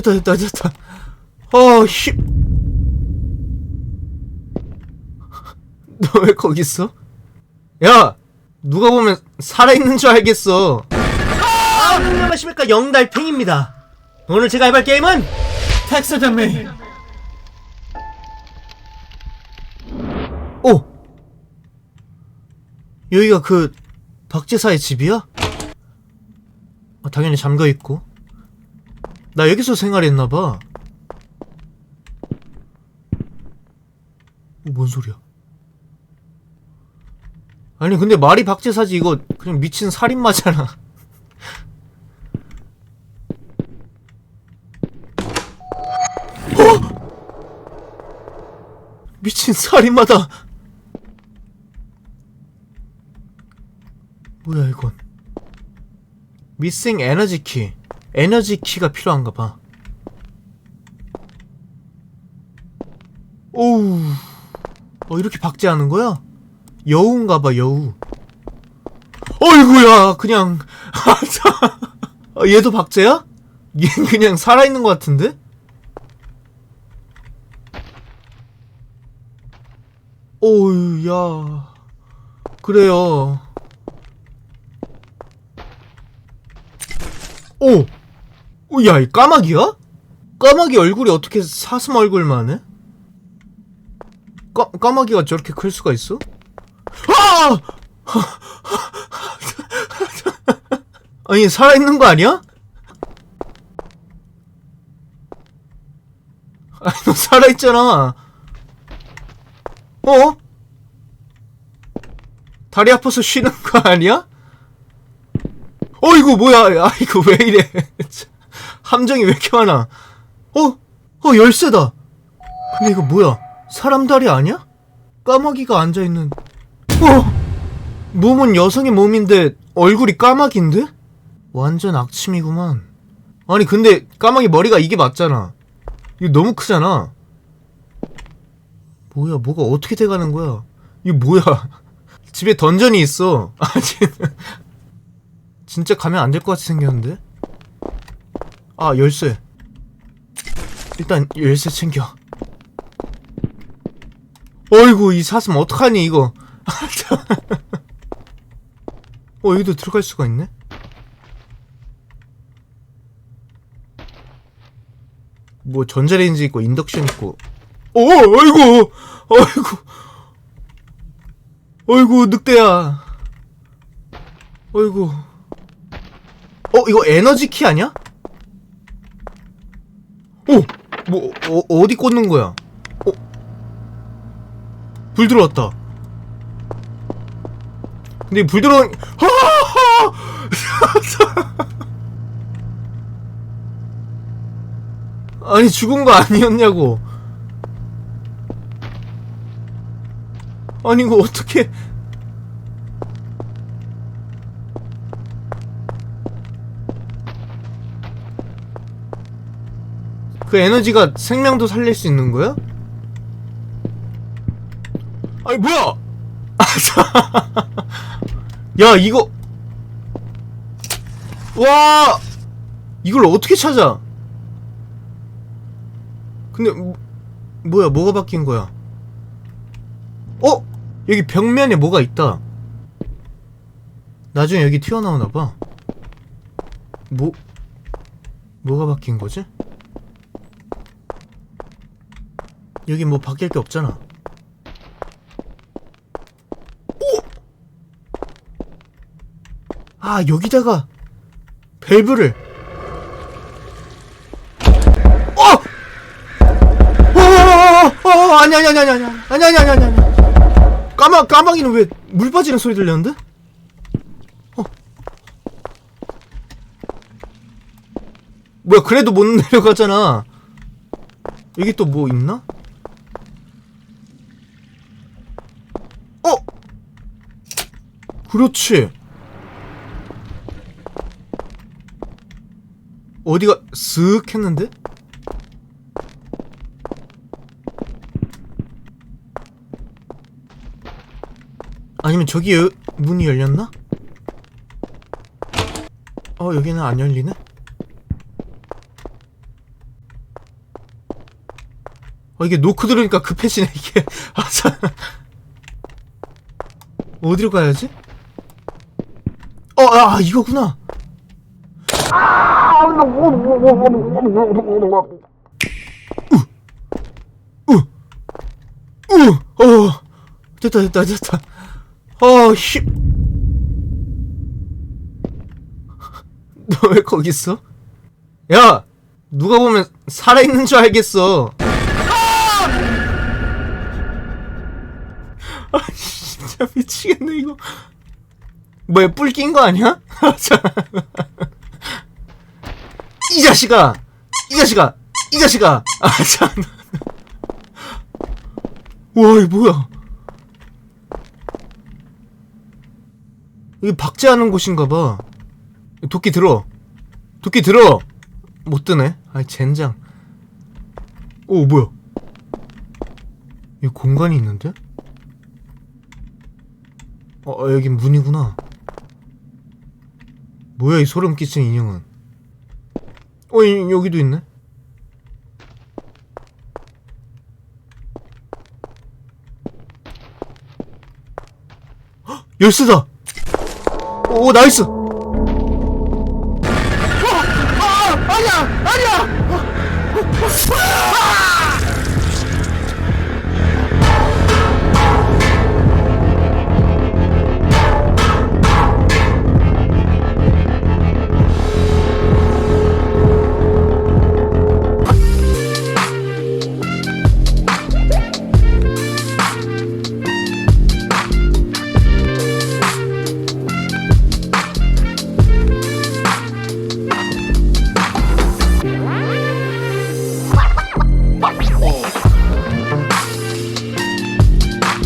됐다 됐다 됐다. 어 씨. 너 왜 거기 있어? 야 누가 보면 살아있는 줄 알겠어. 아 안녕하십니까. 영달팽입니다. 오늘 제가 해볼 게임은 텍스 덤미. 오! 여기가 그 박제사의 집이야? 아, 당연히 잠겨있고 나 여기서 생활했나봐. 어, 뭔 소리야? 아니 근데 말이 박제사지 이거 그냥 미친 살인마잖아. 어? 미친 살인마다. 뭐야 이건? 미싱 에너지 키 에너지 키가 필요한가 봐 오우 어 이렇게 박제하는 거야? 여우인가 봐 여우 어이구야 그냥 아, 얘도 박제야? 얘 그냥 살아있는 것 같은데? 오우 야 그래요 오! 오, 야, 이 까마귀야? 까마귀 얼굴이 어떻게 사슴 얼굴만 해? 까, 까마귀가 저렇게 클 수가 있어? 아! 아니, 살아있는 거 아니야? 아니, 너 살아있잖아. 어? 다리 아파서 쉬는 거 아니야? 어 이거 뭐야 아 이거 왜 이래 함정이 왜 이렇게 많아? 어? 어 열쇠다. 근데 이거 뭐야? 사람 다리 아니야? 까마귀가 앉아있는. 어? 몸은 여성의 몸인데 얼굴이 까마귀인데? 완전 악취미구만. 아니 근데 까마귀 머리가 이게 맞잖아. 이거 너무 크잖아. 뭐야 뭐가 어떻게 돼가는 거야? 이거 뭐야? 집에 던전이 있어. 아 진짜 가면 안 될 것 같이 생겼는데? 아 열쇠. 일단 열쇠 챙겨. 어이구 이 사슴 어떡하니 이거? 어 여기도 들어갈 수가 있네? 뭐 전자레인지 있고 인덕션 있고. 어 어이구 어이구. 어이구 늑대야. 어이구. 어 이거 에너지 키 아니야? 오! 뭐 어, 어디 꽂는 거야? 어? 불 들어왔다. 근데 불 들어온! 아니 죽은 거 아니었냐고. 아니 이거 어떻게 그 에너지가 생명도 살릴 수 있는 거야? 아니 뭐야? 야 이거 와 이걸 어떻게 찾아? 근데 뭐, 뭐야 뭐가 바뀐 거야? 어 여기 벽면에 뭐가 있다. 나중에 여기 튀어나오나 봐. 뭐 뭐가 바뀐 거지? 여기 뭐 바뀔 게 없잖아. 오! 아, 여기다가 밸브를 어! 어! 어! 어! 아니 아니 아니 아니 아니 아니 아니 아니 아니 아니 까마 까마귀는 왜 물 빠지는 소리 들렸는데? 어. 뭐야 그래도 못 내려가잖아. 여기 또 뭐 있나? 그렇지. 어디가 쓱 했는데? 아니면 저기 여, 문이 열렸나? 어 여기는 안 열리네? 어, 이게 노크 들으니까 급해지네, 이게. 아, 참. 어디로 가야지? 어, 아, 이거구나. 우, 우, 어, 됐다, 됐다, 됐다. 어, 힘. 너왜 거기 있어? 야! 누가 보면 살아있는 줄 알겠어. 아, 진짜 미치겠네, 이거. 뭐야, 뿔 낀 거 아니야? 참. 이 자식아! 이 자식아! 이 자식아! 아, 참. 와, 이 뭐야. 이게 박제하는 곳인가 봐. 도끼 들어. 도끼 들어! 못 드네. 아이, 젠장. 오, 뭐야. 여기 공간이 있는데? 어, 어, 여긴 문이구나. 뭐야 이 소름 끼친 인형은 어 이, 여기도 있네 열쇠다 오 나이스 어! 아! 아니야! 아니야! 어! 어! 어 아!